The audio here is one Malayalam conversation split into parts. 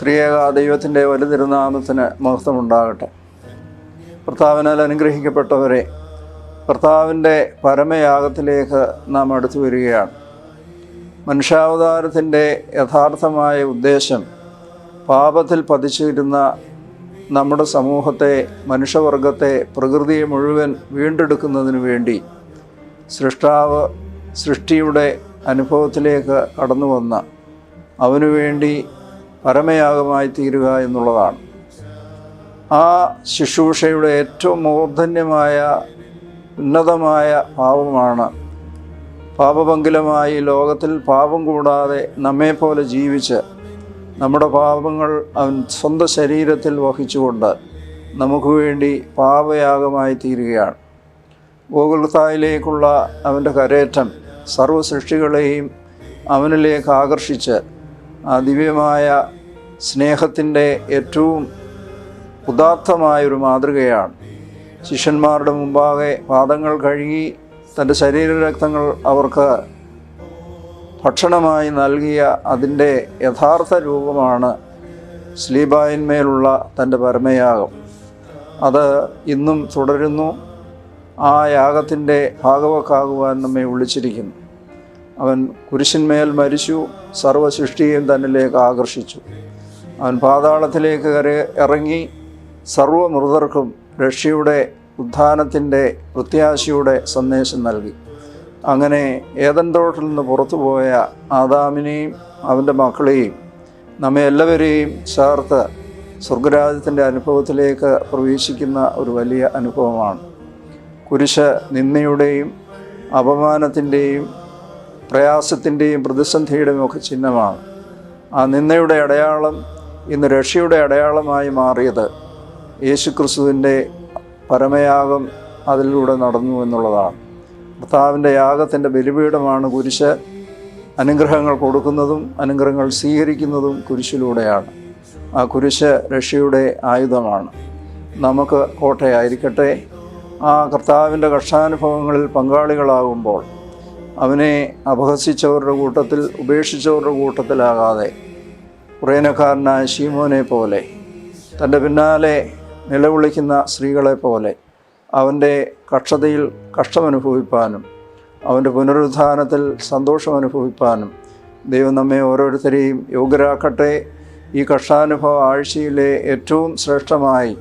ത്രിയേക ദൈവത്തിന്റെ വലുതിരുനാമത്തിന് മഹത്വമുണ്ടാകട്ടെ. ഭർത്താവിനാൽ അനുഗ്രഹിക്കപ്പെട്ടവരെ ഭർത്താവിന്റെ പരമയാഗത്തിലേക്ക് നാം അടുത്തു വരികയാണ്. മനുഷ്യാവതാരത്തിന്റെ യഥാർത്ഥമായ ഉദ്ദേശം പാപത്തിൽ പതിച്ചിരുന്ന നമ്മുടെ സമൂഹത്തെ മനുഷ്യവർഗത്തെ പ്രകൃതിയെ മുഴുവൻ വീണ്ടെടുക്കുന്നതിനു വേണ്ടി സൃഷ്ടാവ് സൃഷ്ടിയുടെ അനുഭവത്തിലേക്ക് കടന്നു വന്ന അവനു വേണ്ടി പരമയാഗമായി തീരുക എന്നുള്ളതാണ്. ആ ശുശ്രൂഷയുടെ ഏറ്റവും മൂർധന്യമായ ഉന്നതമായ ഭാവമാണ് പാപപങ്കിലമായി ലോകത്തിൽ പാപം കൂടാതെ നമ്മെപ്പോലെ ജീവിച്ച് നമ്മുടെ പാപങ്ങൾ അവൻ സ്വന്തം ശരീരത്തിൽ വഹിച്ചുകൊണ്ട് നമുക്ക് വേണ്ടി പാപയാഗമായി തീരുകയാണ്. ഗോകുലത്തായിലേക്കുള്ള അവന്റെ കരേറ്റം സർവ സൃഷ്ടികളെയും അവനിലേക്ക് ആകർഷിച്ച് ദിവ്യമായ സ്നേഹത്തിന്റെ ഏറ്റവും ഉദാത്തമായൊരു മാതൃകയാണ്. ശിഷ്യന്മാരുടെ മുമ്പാകെ പാദങ്ങൾ കഴുകി തന്റെ ശരീരരക്തങ്ങൾ അവർക്ക് ഭക്ഷണമായി നൽകിയ അതിന്റെ യഥാർത്ഥ രൂപമാണ് സ്ലീബായന്മേലുള്ള തന്റെ പരമയാഗം. അത് ഇന്നും തുടരുന്നു. ആ യാഗത്തിന്റെ ഭാഗവക്കാകുവാൻ നമ്മെ വിളിച്ചിരിക്കുന്നു. അവൻ കുരിശിന്മേൽ മരിച്ചു സർവസൃഷ്ടിയും തന്നിലേക്ക് ആകർഷിച്ചു. അവൻ പാതാളത്തിലേക്ക് കര ഇറങ്ങി സർവമൃതർക്കും രക്ഷയുടെ ഉത്ഥാനത്തിന്റെ പ്രത്യാശയുടെ സന്ദേശം നൽകി. അങ്ങനെ ഏതൻ തോട്ടിൽ നിന്ന് പുറത്തുപോയ ആദാമിനെയും അവന്റെ മക്കളെയും നമ്മെ എല്ലാവരെയും ചേർത്ത് സ്വർഗരാജ്യത്തിന്റെ അനുഭവത്തിലേക്ക് പ്രവേശിക്കുന്ന ഒരു വലിയ അനുഭവമാണ്. കുരിശ് നിന്ദയുടെയും അപമാനത്തിന്റെയും പ്രയാസത്തിന്റെയും പ്രതിസന്ധിയുടെയും ഒക്കെ ചിഹ്നമാണ്. ആ നിന്ദയുടെ അടയാളം ഇന്ന് രക്ഷയുടെ അടയാളമായി മാറിയത് യേശുക്രിസ്തുവിന്റെ പരമയാഗം അതിലൂടെ നടന്നു എന്നുള്ളതാണ്. കർത്താവിന്റെ യാഗത്തിന്റെ ബലിപീഠമാണ് കുരിശ്. അനുഗ്രഹങ്ങൾ കൊടുക്കുന്നതും അനുഗ്രഹങ്ങൾ സ്വീകരിക്കുന്നതും കുരിശിലൂടെയാണ്. ആ കുരിശ് രക്ഷയുടെ ആയുധമാണ്. നമുക്ക് കോട്ടയായിരിക്കട്ടെ. ആ കർത്താവിന്റെ കഷ്ടാനുഭവങ്ങളിൽ പങ്കാളികളാകുമ്പോൾ അവനെ അപഹസിച്ചവരുടെ കൂട്ടത്തിൽ ഉപേക്ഷിച്ചവരുടെ കൂട്ടത്തിലാകാതെ കുറേനക്കാരനായ ശീമോനെ പോലെ തന്റെ പിന്നാലെ നിലവിളിക്കുന്ന സ്ത്രീകളെ പോലെ അവന്റെ കക്ഷതയിൽ കഷ്ടമനുഭവിപ്പാനും അവന്റെ പുനരുദ്ധാനത്തിൽ സന്തോഷം അനുഭവിപ്പാനും ദൈവം നമ്മെ ഓരോരുത്തരെയും യോഗ്യരാക്കട്ടെ ഈ കഷ്ടാനുഭവ ആഴ്ചയിലെ ഏറ്റവും ശ്രേഷ്ഠമായി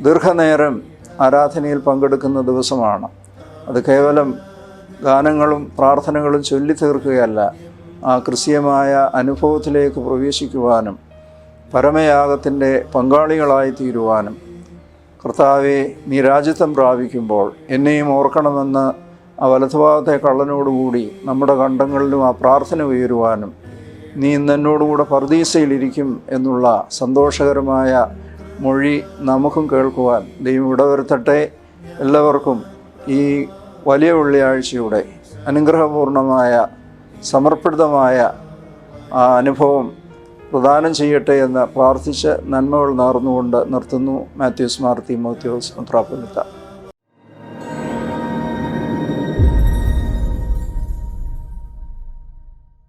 ദീർഘനേരം ആരാധനയിൽ പങ്കെടുക്കുന്ന ദിവസമാണ്. അത് കേവലം ഗാനങ്ങളും പ്രാർത്ഥനകളും ചൊല്ലി തീർക്കുകയല്ല. ആ കൃത്യമായ അനുഭവത്തിലേക്ക് പ്രവേശിക്കുവാനും പരമയാഗത്തിന്റെ പങ്കാളികളായി തീരുവാനും കർത്താവെ നീ രാജ്യത്വം പ്രാപിക്കുമ്പോൾ എന്നെയും ഓർക്കണമെന്ന് ആ വലതുഭാഗത്തെ കള്ളനോടുകൂടി നമ്മുടെ കണ്ടങ്ങളിലും ആ പ്രാർത്ഥന ഉയരുവാനും നീ ഇന്ന് എന്നോടുകൂടെ പർദീസയിലിരിക്കും എന്നുള്ള സന്തോഷകരമായ മൊഴി നമുക്കും കേൾക്കുവാൻ ദൈവം ഇടവരുത്തട്ടെ എല്ലാവർക്കും ഈ വലിയ വെള്ളിയാഴ്ചയുടെ അനുഗ്രഹപൂർണമായ സമർപ്പിതമായ ആ അനുഭവം പ്രദാനം ചെയ്യട്ടെ എന്ന് പ്രാർത്ഥിച്ച് നന്മകൾ നേർന്നുകൊണ്ട് നിർത്തുന്നു. മാത്യൂസ് മാർ മോത്യോസ് മുത്രാപ്പുലത്ത